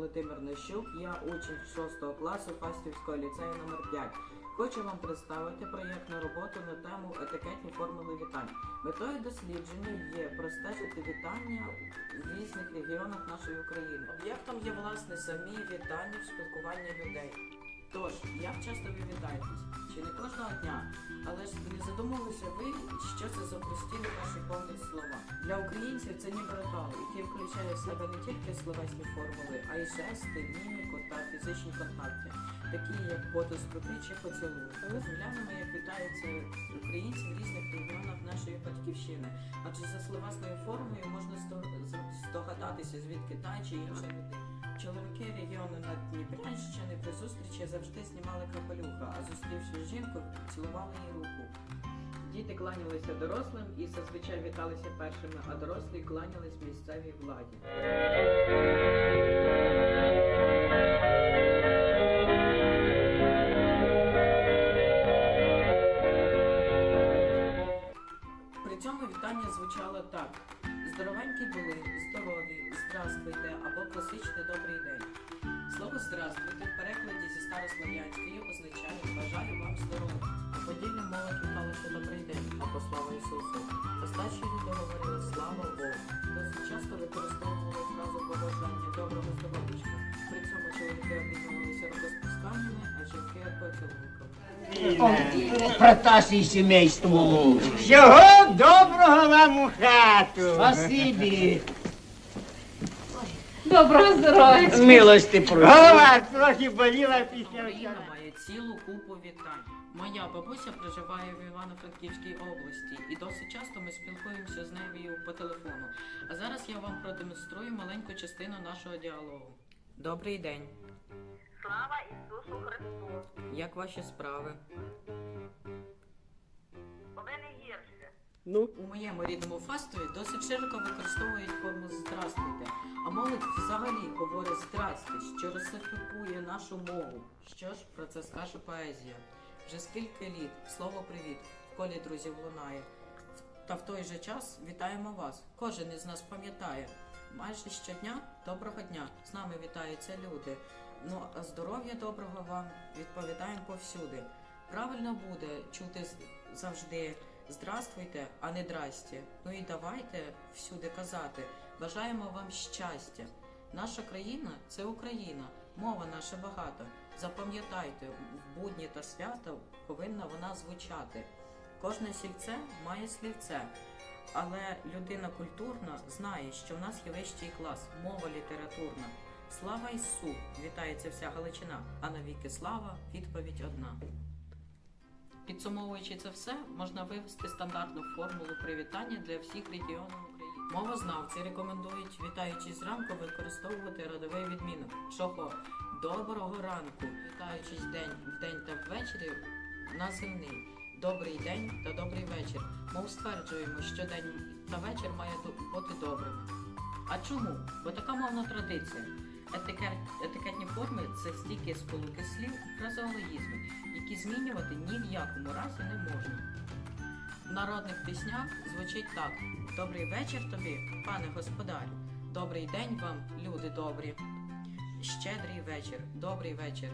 Володимир Нещук, я учень 6 класу Фастівського ліцею номер 5 Хочу вам представити проєктну роботу на тему етикетні формули вітань. Метою дослідження є простежити вітання в різних регіонах нашої України. Об'єктом є власне самі вітання в спілкуванні людей. Тож, як часто ви вітаєтесь? Чи не кожного дня? Але ж не задумувалися ви, що це за прості на перший для українців це ніби ритуал, який включає в себе не тільки словесні формули, а й жести, міміку та фізичні контакти, такі як потискоти чи поцілунки. Розглянемо, як вітаються українці в різних регіонах нашої батьківщини. Адже за словесною формою можна здогадатися, звідки та чи інша людина. Чоловіки регіону Наддніпрянщини при зустрічі завжди знімали капелюха, а зустрівши жінку, цілували їй руку. Діти кланялися дорослим і зазвичай віталися першими, а дорослі кланялись місцевій владі. При цьому вітання звучало так: здоровенькі були, здорові, здравствуйте або класичний добрий день. Слово здравствуйте в перекладі зі старослов'янської означає бажаю вам здоров'я. У подільній молодь віталося добрий день або слава Ісусу. А старші люди говорили слава Богу. Досить часто використовували фразу побажання доброго здоров'ячка. При цьому чоловіки обмінювалися рукосплесканнями, а жінки поцілунками. Протасі сімейству. Всього доброго вам у хату. Спасибі. Доброго здоров'я. Милости прошу. Голова трохи боліла після Україна має цілу купу вітань. Моя бабуся проживає в Івано-Франківській області, і досить часто ми спілкуємося з нею по телефону. А зараз я вам продемонструю маленьку частину нашого діалогу. Добрий день. Слава Ісусу Христу! Як ваші справи? У мене гірше. У моєму рідному фастові досить широко використовують а взагалі говорить здрасти, що русифікує нашу мову. Що ж про це скаже поезія? Вже скільки літ слово привіт в колі друзів лунає. Та в той же час вітаємо вас. Кожен із нас пам'ятає. Майже щодня доброго дня. З нами вітаються люди. Ну а здоров'я доброго вам відповідаємо повсюди. Правильно буде чути завжди здравствуйте, а не здрасте. Ну і давайте всюди казати. Бажаємо вам щастя. Наша країна це Україна, мова наша багата. Запам'ятайте, в будні та свята повинна вона звучати. Кожне сільце має слівце, але людина культурна знає, що в нас є вищий клас, мова літературна. Слава Ісу! Вітається вся Галичина, а навіки слава відповідь одна. Підсумовуючи це все, можна вивести стандартну формулу привітання для всіх регіонів України. Мовознавці рекомендують, вітаючись зранку, використовувати родовий відмінок. Чого? Доброго ранку, вітаючись день вдень та ввечері, називний. Добрий день та добрий вечір. Мов стверджуємо, що день та вечір має бути добрим. А чому? Бо така мовна традиція. Етикет, етикетні форми це стільки сполуки слів, фразеологізми, які змінювати ні в якому разі не можна. В народних піснях звучить так: Добрий вечір тобі, пане господарю, добрий день вам, люди добрі. Щедрий вечір, добрий вечір.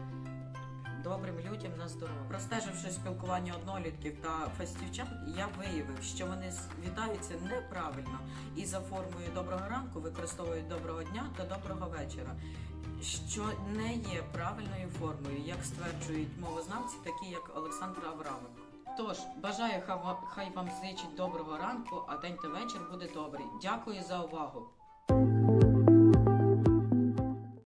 Добрим людям на здоров'я. Простеживши спілкування однолітків та фастівчан, я виявив, що вони вітаються неправильно і за формою доброго ранку використовують доброго дня та доброго вечора, що не є правильною формою, як стверджують мовознавці, такі як Олександр Авраменко. Тож бажаю хай вам зичить доброго ранку, а день та вечір буде добрий. Дякую за увагу.